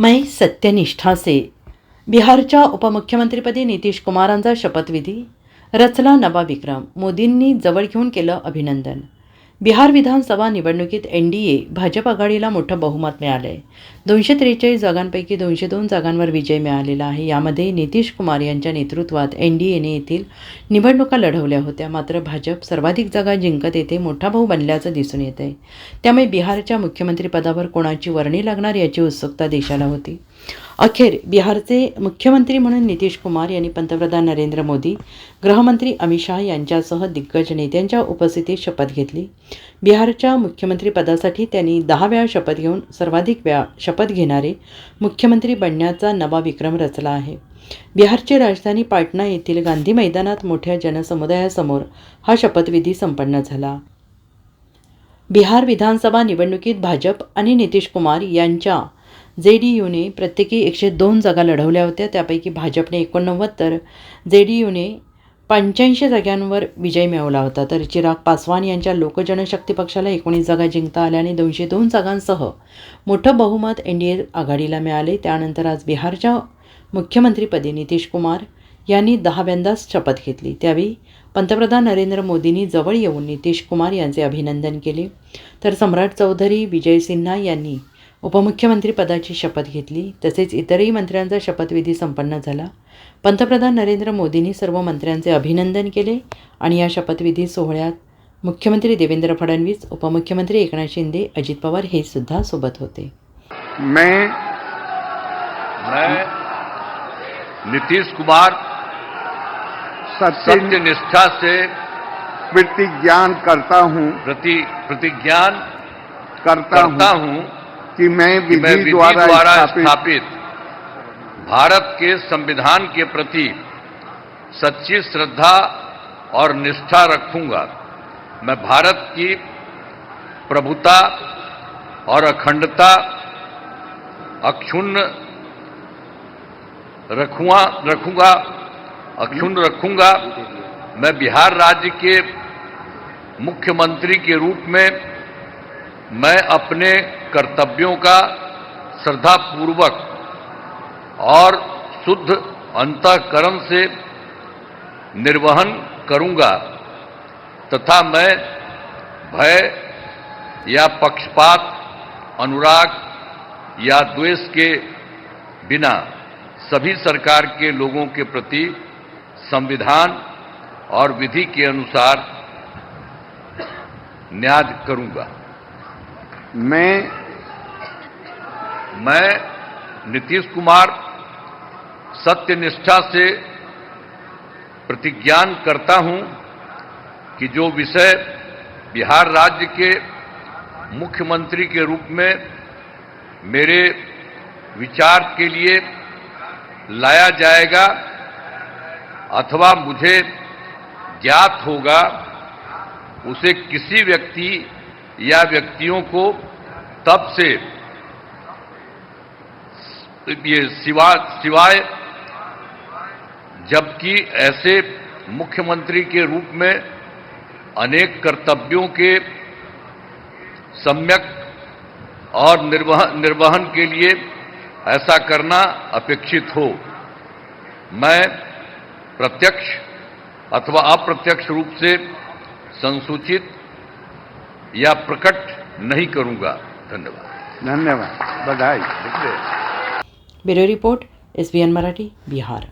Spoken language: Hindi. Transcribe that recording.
मै सत्यनिष्ठा से बिहारच्या उपमुख्यमंत्रीपदी नितीश कुमारांचा शपथविधी। रचला नवा विक्रम मोदींनी जवळ घेऊन केलं अभिनंदन। बिहार विधानसभा निवडणुकीत एन डी ए भाजप आघाडीला मोठं बहुमत मिळालं आहे दोनशे त्रेचाळीस जागांपैकी दोनशे दोन जागांवर विजय मिळालेला आहे. यामध्ये नितीश कुमार यांच्या नेतृत्वात एन डी एने येथील निवडणुका लढवल्या होत्या. मात्र भाजप सर्वाधिक जागा जिंकत येथे मोठा भाऊ बनल्याचं दिसून येत आहे त्यामुळे बिहारच्या मुख्यमंत्रीपदावर कोणाची वर्णी लागणार याची उत्सुकता देशाला होती. अखेर बिहारचे मुख्यमंत्री म्हणून नितीश कुमार यांनी पंतप्रधान नरेंद्र मोदी गृहमंत्री अमित शहा यांच्यासह दिग्गज नेत्यांच्या उपस्थितीत शपथ घेतली. बिहारच्या मुख्यमंत्रीपदासाठी त्यांनी दहा वेळा शपथ घेऊन सर्वाधिक वेळा शपथ घेणारे मुख्यमंत्री बनण्याचा नवा विक्रम रचला आहे. बिहारची राजधानी पाटणा येथील गांधी मैदानात मोठ्या जनसमुदायासमोर हा शपथविधी संपन्न झाला. बिहार विधानसभा निवडणुकीत भाजप आणि नितीश कुमार यांच्या जे डी यूने प्रत्येकी एकशे दोन जागा लढवल्या होत्या. त्यापैकी भाजपने एकोणनव्वद तर जे डी यूने पंच्याऐंशी जागांवर विजय मिळवला होता. तर चिराग पासवान यांच्या लोकजनशक्ती पक्षाला एकोणीस जागा जिंकता आल्या आणि दोनशे दोन जागांसह मोठं बहुमत एन डी ए आघाडीला मिळाले. त्यानंतर आज बिहारच्या मुख्यमंत्रीपदी नितीश कुमार यांनी दहाव्यांदाच शपथ घेतली. त्यावेळी पंतप्रधान नरेंद्र मोदींनी जवळ येऊन नितीश कुमार यांचे अभिनंदन केले. तर सम्राट चौधरी विजय सिन्हा यांनी उपमुख्यमंत्रीपदाची शपथ घेतली तसेच इतरही मंत्र्यांचा शपथविधी संपन्न झाला. पंतप्रधान नरेंद्र मोदींनी सर्व मंत्र्यांचे अभिनंदन केले आणि या शपथविधी सोहळ्यात मुख्यमंत्री देवेंद्र फडणवीस उपमुख्यमंत्री एकनाथ शिंदे अजित पवार हे सुद्धा सोबत होते. मैं मैं नीतीश कुमार सत्य निष्ठा से प्रतिज्ञान करता हूँ। प्रति प्रतिज्ञान करता, करता हूँ। कि मैं विधि द्वारा, स्थापित स्थापित। भारत के संविधान के प्रति सच्ची श्रद्धा और निष्ठा रखूँगा। मैं भारत की प्रभुता और अखंडता अक्षुण्ण रखूँगा रखूँगा अक्षुण्ण रखूँगा। मैं बिहार राज्य के मुख्यमंत्री के रूप में मैं अपने कर्तव्यों का श्रद्धापूर्वक और शुद्ध अंतकरण से निर्वहन करूँगा, तथा मैं भय या पक्षपात, अनुराग या द्वेष के बिना सभी सरकार के लोगों के प्रति संविधान और विधि के अनुसार न्याय करूँगा। मैं मैं नीतीश कुमार सत्यनिष्ठा से प्रतिज्ञान करता हूँ कि जो विषय बिहार राज्य के मुख्यमंत्री के रूप में मेरे विचार के लिए लाया जाएगा अथवा मुझे ज्ञात होगा, उसे किसी व्यक्ति या व्यक्तियों को तब से ये सिवा, सिवाय, जबकि ऐसे मुख्यमंत्री के रूप में अनेक कर्तव्यों के सम्यक और निर्वहन निर्वहन के लिए ऐसा करना अपेक्षित हो। मैं प्रत्यक्ष अथवा अप्रत्यक्ष रूप से संसूचित या प्रकट नहीं करूँगा। धन्यवाद। धन्यवाद। बधाई। Bureau report S B N Marathi Bihar.